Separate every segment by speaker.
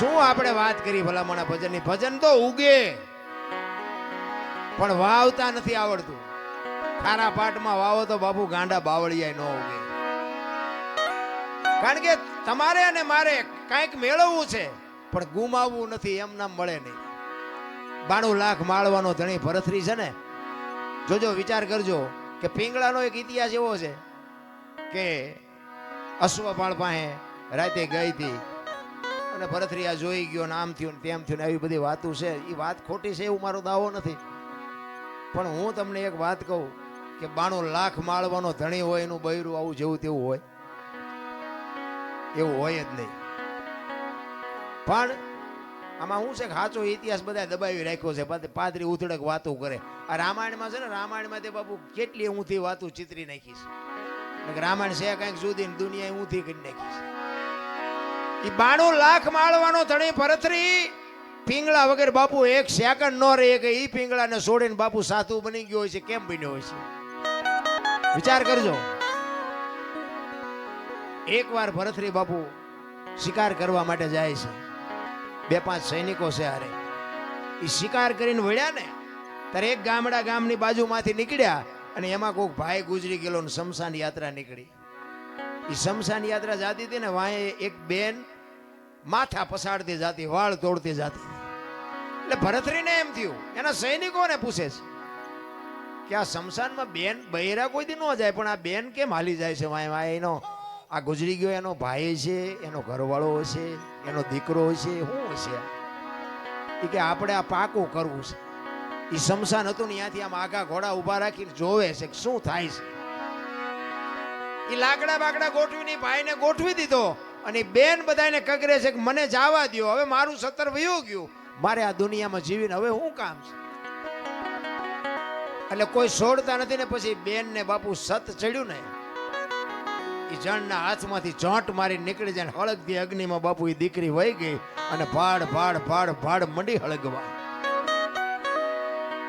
Speaker 1: શું આપણે વાત કરી ભલામણા ભજનની? ભજન તો ઉગે, પણ વાવતા નથી આવડતું. ખારા પાટમાં વાવો તો બાપુ ગાંડા બાવળિયા ન ઉગે. કારણ કે તમારે અને મારે કાંઈક મેળવવું છે, પણ ગુમાવવું નથી, એમ નામ મળે નહીં. બાણું લાખ માળવાનો ધણી ભરથરી છે ને, જોજો, વિચાર કરજો કે પિંગળાનો એક ઇતિહાસ એવો છે કે અશ્વપાળ પાસે રાતે ગઈ હતી અને ભરતરિયા જોઈ ગયો ને આમ થયું ને તેમ થયું ને આવી બધી વાતો છે. એ વાત ખોટી છે એવું મારો દાવો નથી. પણ હું તમને એક વાત કહું કે બાણું લાખ માળવાનો ધણી હોય એનું બૈરું આવું જેવું તેવું હોય. એવું હોય જ નહીં. પણ આમાં શું છે કે સાચો ઇતિહાસ બધા દબાવી રાખ્યો છે. પાદરી ઉથડક વાતો કરે. આ રામાયણમાં છે ને, રામાયણમાં તે બાપુ કેટલી ઊંધી વાતો ચિતરી નાખીશ છે. રામાયણ છે કંઈક સુધી દુનિયાએ દુનિયા ઊંધી કરી નાખીશ ઈ બાણું લાખ માળવાનો ધણી ભરતરી, પિંગળા વગર બાપુ એક સેકન્ડ નો રહે કે ઈ પિંગળાને છોડીને બાપુ સાધુ બની ગયો હોય છે, કેમ બન્યો હોય છે? વિચાર કરજો. એકવાર ભરતરી બાપુ શિકાર કરવા માટે જાય છે. બે પાંચ સૈનિકો છે હારે. એ શિકાર કરીને વળ્યા ને, ત્યારે એક ગામડા ગામની બાજુમાંથી નીકળ્યા અને એમાં કોઈક ભાઈ ગુજરી ગયેલો શમશાન યાત્રા નીકળી. એ શમશાન યાત્રા જાતી હતી ને વાંહે એક બેન માથા પસાડતી જાતી, વાળ તોડતી જાતી. એટલે ભરતરીને એમ થયું, એના સૈનિકોને પૂછે છે કે આ શમશાનમાં બેન બૈરા કોઈ ન જાય, પણ આ બેન કેમ હાલી જાય છે? વાય વાય, એનો આ ગુજરી ગયો, એનો ભાઈ છે, એનો ઘરવાળો હશે એનો દીકરો હશે શું હશે એ કે આપણે આ પાકું કરવું છે. એ શમશાન હતું ને ત્યાંથી આમ આઘા ઘોડા ઊભા રાખીને જોવે છે કે શું થાય છે. એ લાકડા બાકડા ગોઠવીને ભાઈને ગોઠવી દીધો. અને બેન બધાને કગરે છે કે મને જવા દ્યો, હવે મારું સતર વયું ગયું. મારે આ દુનિયામાં જીવીને હવે શું કામ છે? એટલે કોઈ છોડતા નથી ને પછી બેન ને બાપુ સત ચડ્યું ને એ જણના હાથમાંથી ચોંટ મારી નીકળી જાય હળગતી અગ્નિમાં બાપુ એ દીકરી વહી ગઈ અને ભાડ ભાડ ભાડ ભાડ મંડી હળગવા.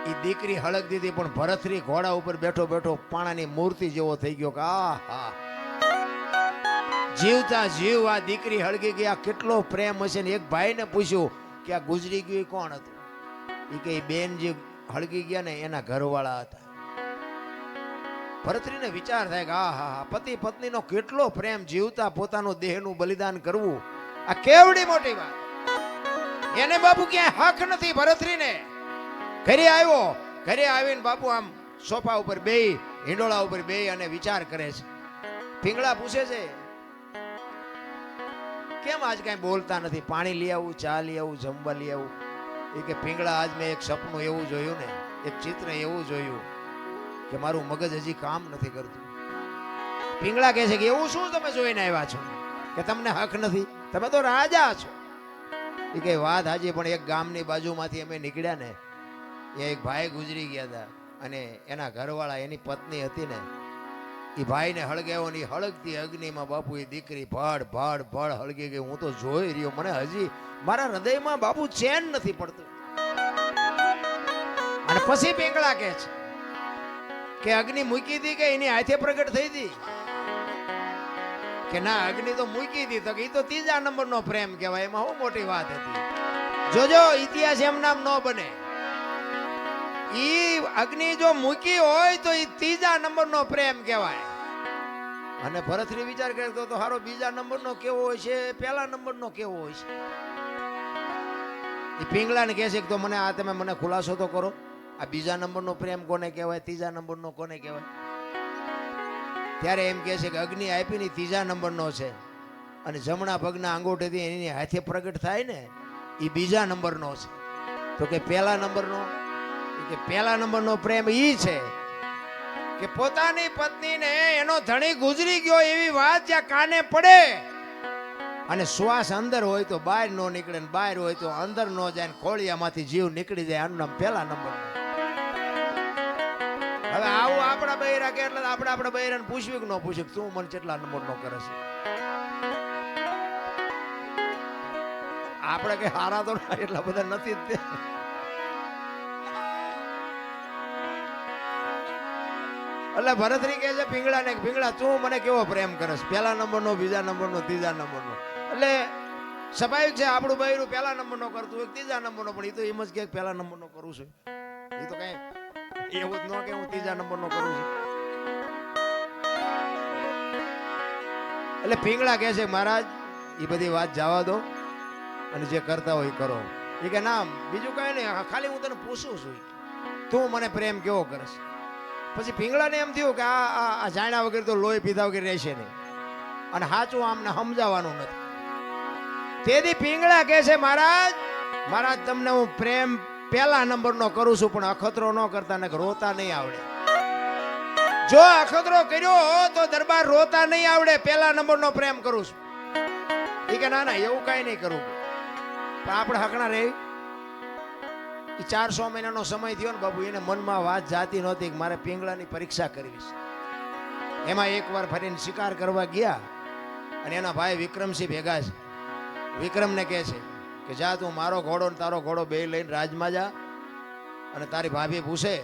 Speaker 1: એ દીકરી હળગતી હતી પણ ભરતરી ઘોડા ઉપર બેઠો બેઠો પાણાની મૂર્તિ જેવો થઈ ગયો કે આ હા જીવતા જીવ, આ દીકરી હળગી ગયા કેટલો પ્રેમ હશે ને? એક ભાઈને પૂછ્યું કે આ ગુજરી ગયું કોણ હતું? એ કે બેન જે હળગી ગયા ને, એના ઘરવાળા હતા. ભરતરીને વિચાર થાય કે આ હા હા પતિ પત્નીનો કેટલો પ્રેમ જીવતા પોતાનું દેહનું બલિદાન કરવું. આ કેવડી મોટી વાત. એને બાપુ ક્યાંય હક નથી ભરતરીને. ઘરે આવ્યો, ઘરે આવીને બાપુ આમ સોફા ઉપર બેહી, હિંડોળા ઉપર બે અને વિચાર કરે છે. પિંગળા પૂછે છે કેમ આજ કાંઈ બોલતા નથી? પાણી લઈ આવું, ચા લઈ આવું, જમવા લઈ આવું. એ કે પિંગળા આજ મેં એક સપનું એવું જોયું ને, એક ચિત્ર એવું જોયું કે મારું મગજ હજી કામ નથી કરતું. પિંગળા કહે છે કે, એવું શું તમે જોઈને આવ્યા છો? કે તમને હક નથી? તમે તો રાજા છો. એ કે, વાત હાજી પણ એક ગામની બાજુમાંથી અમે નીકળ્યા ને એ એક ભાઈ ગુજરી ગયા હતા અને એના ઘરવાળા એની પત્ની હતી ને એ ભાઈને હળગાવ્યો ને હળગતી અગ્નિમાં બાપુ એ દીકરી ભાડ ભાડ ભાડ હળગી ગઈ હું તો જોઈ રહ્યો, મને હજી મારા હૃદયમાં બાપુ ચેન નથી પડતું. અને પછી પિંગળા કે છે કે અગ્નિ મૂકી હતી કે એની હાથે પ્રગટ થઈ હતી કે ના, અગ્નિ તો મૂકી હતી તો એ તો ત્રીજા નંબરનો પ્રેમ કહેવાય, એમાં હું મોટી વાત હતી? જોજો, ઇતિહાસ એમ નામ ન બને. ઈ અગ્નિ જો મૂકી હોય તો ઈ ત્રીજા નંબરનો પ્રેમ કહેવાય. અને ભરતરી વિચાર કરે તો હારો બીજા નંબરનો કેવો હોય છે? પહેલા નંબરનો કેવો હોય છે? એ પિંગલાને કહે છે કે તો મને આ તમે મને ખુલાસો તો કરો. આ બીજા નંબરનો પ્રેમ કોને કહેવાય? ત્રીજા નંબરનો કોને કહેવાય? ત્યારે એમ કહે છે કે અગ્નિ આપીને ત્રીજા નંબરનો છે. અને જમણા પગના અંગૂઠેથી એની હાથે પ્રગટ થાય ને એ બીજા નંબરનો છે. તો કે પહેલા નંબરનો એ કે પહેલા નંબરનો પ્રેમ ઈ છે કે પોતાની પત્નીને એનો ધણી ગુજરી ગયો એવી વાત જ્યાં કાને પડે. અને શ્વાસ અંદર હોય તો બહાર નો નીકળે ને બહાર હોય તો અંદર નો જાય ને ખોળિયામાંથી જીવ નીકળી જાય આનું પહેલા નંબર હવે આવું આપણા બૈરા કે એટલે આપણે આપણા બૈરાને પૂછ્યું કે ન પૂછ્યું તું મને કેટલા નંબર નો કરે છે? આપણે કઈ હારા તો એટલા બધા નથી જ એટલે ભરતરી કહે છે પીંગળા ને પીંગળા તું મને કેવો પ્રેમ કરસ પહેલા નંબરનો, બીજા નંબરનો, ત્રીજા નંબરનો. એટલે સ્વાભાવિક છે, આપણું બૈરું પહેલા નંબરનો કરતું હોય, ત્રીજા નંબરનો, પણ એ તો એમ જ કે પહેલા નંબરનો કરું છું. એ તો કઈ એવું જ ન કે હું ત્રીજા નંબરનો કરું છું. એટલે પીંગળા કહે છે, મહારાજ એ બધી વાત જવા દો અને જે કરતા હોય કરો. એ કે, ના, બીજું કઈ નહીં, ખાલી હું તને પૂછું છું. તું મને પ્રેમ કેવો કરશ પછી પીંગળાને એમ થયું કે આ જાણ્યા વગર તો લોહી પીધા વગર રહેશે નહીં. અને સાચું આમને સમજાવવાનું નથી. તેથી પીંગળા કહે છે, મહારાજ મહારાજ, તમને હું પ્રેમ પહેલા નંબરનો કરું છું, પણ અખતરો ન કરતા ને રોતા નહીં આવડે. જો અખતરો કર્યો તો દરબાર રોતા નહીં આવડે, પહેલા નંબરનો પ્રેમ કરું છું. એ કે, ના ના, એવું કાંઈ નહીં કરવું પણ આપણે હકણા રહે? એ ચારસો મહિનાનો સમય થયો ને બાબુ એને મનમાં વાત જાતી નહોતી કે મારે પીંગળાની પરીક્ષા કરવી છે. એમાં એકવાર ફરીને શિકાર કરવા ગયા અને એના ભાઈ વિક્રમસિંહ ભેગા છે. વિક્રમને કહે છે કે, જા તું મારો ઘોડો ને તારો ઘોડો બે લઈને રાજમાં જા અને તારી ભાભી પૂછે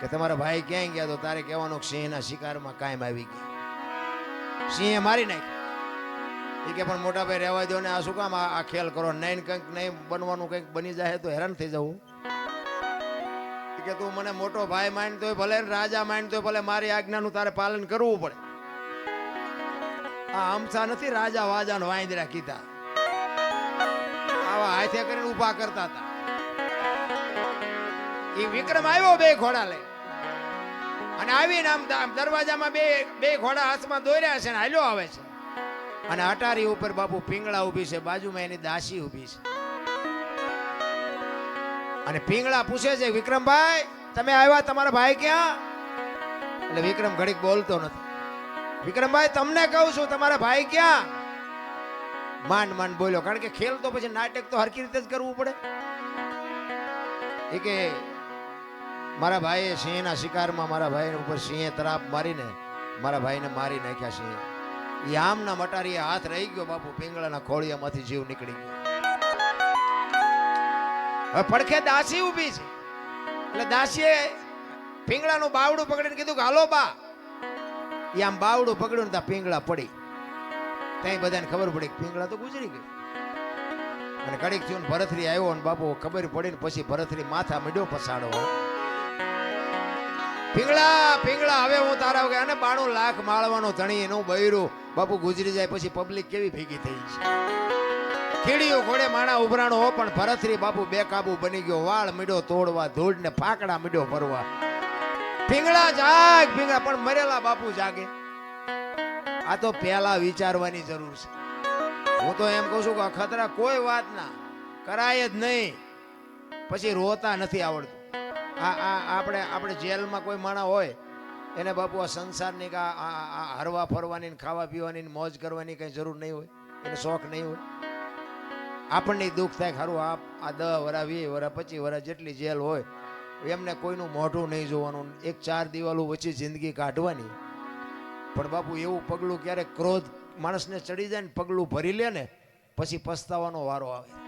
Speaker 1: કે, તમારા ભાઈ ક્યાંય ગયા તો તારે કહેવાનું સિંહના શિકારમાં કાયમ આવી ગયા. સિંહે મારી નાખી એ કે પણ મોટા ભાઈ રહેવા દો ને આ શું કામ આ ખેલ કરો. નહીં કંઈક નહીં બનવાનું કંઈક બની જાય તો હેરાન થઈ જવું કે તું મને મોટો ભાઈ માનતો હોય, ભલે રાજા માન હોય, ભલે મારી આજ્ઞાનું તારે પાલન કરવું પડે. આ હમસા નથી, રાજા વાજા વાંદરા કીધા. આવા હાથે કરીને ઊભા કરતા હતા. એ વિક્રમ આવ્યો બે ઘોડા લઈ અને આવીને આમ દરવાજામાં બે બે ઘોડા હાથમાં દોર્યા છે ને હાલ્યો આવે છે. અને અટારી ઉપર બાપુ પિંગળા ઊભી છે, બાજુમાં એની દાસી ઊભી છે. અને પિંગળા પૂછે છે, વિક્રમભાઈ, તમે આવ્યા? તમારા ભાઈ ક્યાં? એટલે વિક્રમ ઘડીક બોલતો નથી. વિક્રમભાઈ, તમને કહું છું, તમારા ભાઈ ક્યાં? માંડ માંડ બોલ્યો, કારણ કે ખેલ તો પછી નાટક તો હરકી રીતે જ કરવું પડે. એ કે, મારા ભાઈએ સિંહના શિકારમાં મારા ભાઈ ઉપર સિંહે તરાપ મારીને, મારા ભાઈને મારી નાખ્યા સિંહે. એ આમના મટારીએ હાથ રહી ગયો બાપુ, પિંગળાના ખોળિયામાંથી જીવ નીકળી ગયો. હવે પડખે દાસી ઊભી છે. એટલે દાસીએ પિંગળાનું બાવડું પકડીને કીધું કે, હાલો બા. એ આમ બાવડું પકડ્યું ને ત્યાં પિંગળા પડી. ત્યાં બધાને ખબર પડી કે પિંગળા તો ગુજરી ગઈ. અને કડીક થયું ભરતરી આવ્યો ને બાપુ, ખબર પડી ને પછી ભરથરી માથા મીડ્યો પસાડો પિંગળા પીંગળા હવે હું તારા વગર અને બાણું લાખ માળવાનો ધણી એનું બૈરું. બાપુ ગુજરી જાય પછી પબ્લિક કેવી ભેગી થઈ છે? કીડીઓ ઘોડે માણા ઉભરાણો હો, પણ ભરતરી બાપુ બેકાબુ બની ગયો. વાળ મીડો તોડવા ધૂળ ને ફાકડા મીડો ભરવા. પીંગળા જાગ પીંગળા પણ મરેલા બાપુ જાગે. આ તો પહેલા વિચારવાની જરૂર છે. હું તો એમ કહું છું કે અખતરા કોઈ વાત ના. કરાય જ નહીં. પછી રોતા નથી આવડતું. આ આ આપણે આપણે જેલમાં કોઈ માણા હોય, એને બાપુ આ સંસારની કા આ- હરવા ફરવાની ને ખાવા પીવાની મોજ કરવાની કઈ જરૂર નહીં હોય, એને શોખ નહીં હોય. આપણને દુઃખ થાય ખરું આ આ દસ વરા, વીસ વરા, પચીસ વરા જેટલી જેલ હોય, એમને કોઈનું મોઢું નહીં જોવાનું, એક ચાર દિવાલો વચ્ચે જિંદગી કાઢવાની. પણ બાપુ એવું પગલું ક્યારેક ક્રોધ માણસને ચડી જાય ને પગલું ભરી લે ને, પછી પસ્તાવાનો વારો આવે.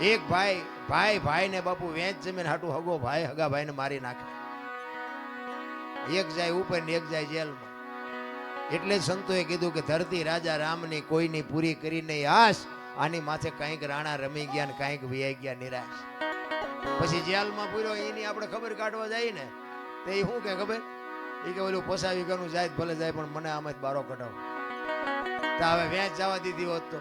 Speaker 1: એક ભાઈ ભાઈ ભાઈ ને બાપુ વેચ જમીન હાટું હગો, ભાઈ હગા ભાઈને મારી નાખે. એક જાય ઉપર ને એક જાય જેલમાં. એટલે સંતોએ કીધું કે ધરતી રાજા રામની કોઈની પૂરી કરી નહીં, આશ. આની માથે કંઈક રાણા રમી ગયા ને કંઈક વ્યાઈ ગયા નિરાશ. પછી જેલમાં પૂર્યો, એની આપણે ખબર કાઢવા જાય ને, તો એ શું કે ખબર? એ કે ઓલું પોસાવી ગયું જાય ભલે જાય, પણ મને આમાં જ બારો કઢાવો. તો હવે વેચ જવા દીધી હોત તો.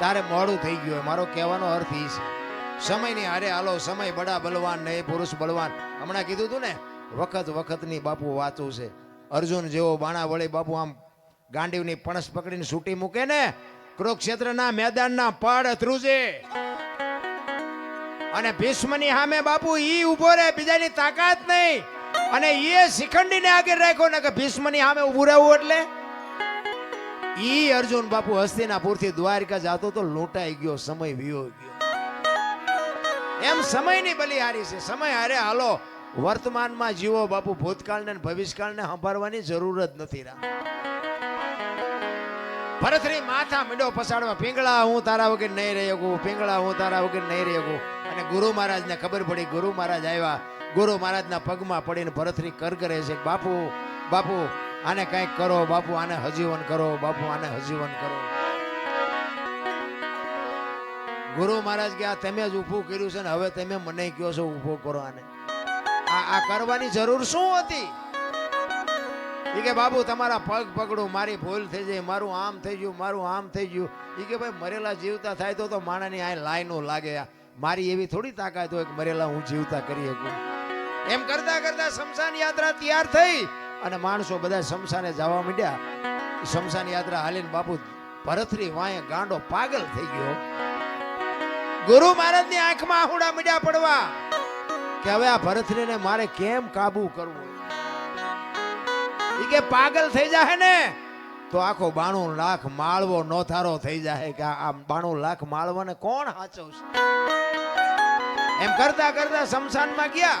Speaker 1: તારે મોડું થઈ ગયું. મારો કહેવાનો અર્થ એ છે. સમયની હારે હાલો, સમય બડા બલવાન નહીં પુરુષ બલવાન. હમણાં કીધું તું ને, વખત વખતની બાપુ વાતું છે. અર્જુન જેવો બાણા વળે બાપુ આમ ગાંડીવની પણસ પકડીને સૂટી મૂકે ને, કુરુક્ષેત્રના મેદાનના પડ ધ્રુજે. અને ભીષ્મની સામે બાપુ ઈ ઊભો રહે, બીજાની તાકાત નહીં. અને એ શિખંડીને આગળ રાખ્યો ને કે ભીષ્મની સામે ઉભું રહેવું એટલે ઈ અર્જુન બાપુ હસ્તિનાપુરથી દ્વારકા જતો તો લૂંટાઈ ગયો, સમય વિયો ગયો. એમ સમયની બલિહારી છે. સમય હારે હાલો, વર્તમાનમાં જીવો બાપુ ભૂતકાળને ભવિષ્યકાળને સંભાળવાની જરૂર જ નથી રા. ભરતરી માથા મીડો પસાડવા, પિંગળા, હું તારા વગર નહીં રહી શકું, પિંગળા, હું તારા વગર નહીં રહી શકું. અને ગુરુ મહારાજને ખબર પડી, ગુરુ મહારાજ આવ્યા. ગુરુ મહારાજના પગમાં પડીને ભરતરી કર કરે છે, બાપુ બાપુ આને કંઈક કરો, બાપુ, આને હજીવન કરો, બાપુ, આને હજીવન કરો. ગુરુ મહારાજ કે, આ તમે જ ઊભું કર્યું છે ને, હવે તમે મને કયો છો ઊભો કરો આને. આ કરવાની જરૂર શું હતી? એ કે બાબુ તમારા પગ પકડું, મારી ભૂલ થઈ જાય, મારું આમ થઈ ગયું, મારું આમ થઈ ગયું. એ કે, ભાઈ, મરેલા જીવતા થાય તો તો માણાની આ લાઈનો લાગે મારી એવી થોડી તાકાત હોય કે મરેલા હું જીવતા કરી શકું. એમ કરતા કરતા શમશાન યાત્રા તૈયાર થઈ. અને માણસો બધા શમશાને જવા માંડ્યા. શમશાન યાત્રા હાલીને બાપુ ભરતરી વાંયે ગાંડો પાગલ થઈ ગયો. ગુરુ મહારાજની આંખમાં આહુડા મીડ્યા પડવા કે હવે આ ભરતરીને મારે કેમ કાબુ કરવું? એ કે પાગલ થઈ જાય ને તો આખો બાણું લાખ માળવો નોથારો થઈ જાય કે આ બાણું લાખ માળવાને કોણ હાચવશે? એમ કરતા કરતા શમશાનમાં ગયા.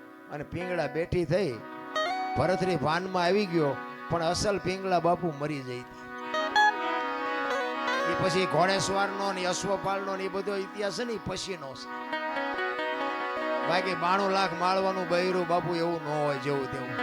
Speaker 1: અને પીંગળા બેઠી થઈ. ભરતરી ભાનમાં આવી ગયો, પણ અસલ પીંગળા બાપુ મરી જઈ એ પછી ઘોડેશ્વરનો ને અશ્વપાલનો ને એ બધો ઇતિહાસ છે ને એ પછીનો છે. બાકી બાણું લાખ માળવાનું બૈરું બાપુ એવું ન હોય જેવું તેવું.